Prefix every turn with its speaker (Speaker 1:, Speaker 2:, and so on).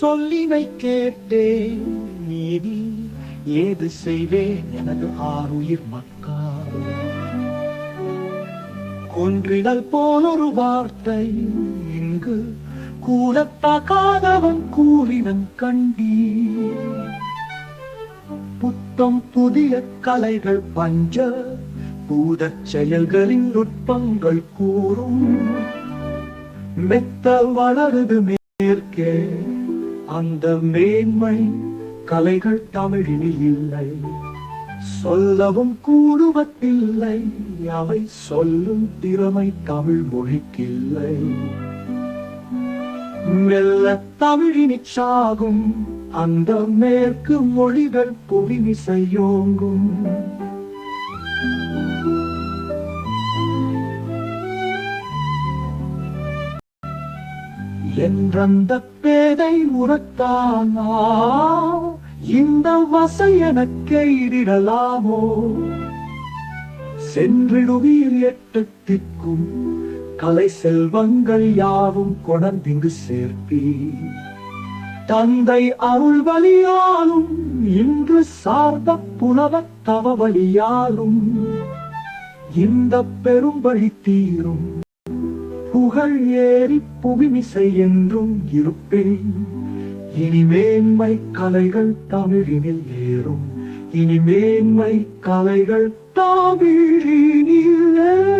Speaker 1: சொல்லினை கேட்டேன். நீதி ஏது செய்வேன் எனது ஆறுயிர் மக்கா. கொன்றிடல் போலொரு வார்த்தை இங்கு கூடத்தகாதவன் கூறினன் கண்டீ புத்தம் புதிய கலைகள் பஞ்ச பூத செயல்களின் நுட்பங்கள் கூறும். மெத்த வளருதுமே நிற்கே அந்த மேன்மை கலைகள் தமிழில் இல்லை. சொல்லவும் கூடுவதில்லை அவை சொல்லும் திறமை தமிழ் மொழிக்கில்லை. மெல்ல தமிழினிச்சாகும் அந்த மேற்கு மொழிகள் புவிமிசையோங்கும் என்றந்த பேதை உரத்தானா? இந்த வசை எனக்கு இடிடலாமோ சென்றிடுவீர் எட்டத்திற்கும் கலை செல்வங்கள் யாவும் கொணர்ந்திங்கு சேர்ப்பி தந்தை அருள் வழியாலும் இன்று சார்ந்த புலவத் தவ வழியாலும் இந்த பெரும்பழி தீரும் புகழ் ஏறி புவிமிசை என்றும் இருப்பேன். இனி மேன்மை கலைகள் தமிழினில் ஏறும். இனி மேன்மை கலைகள் தமிழினில் ஏறும்.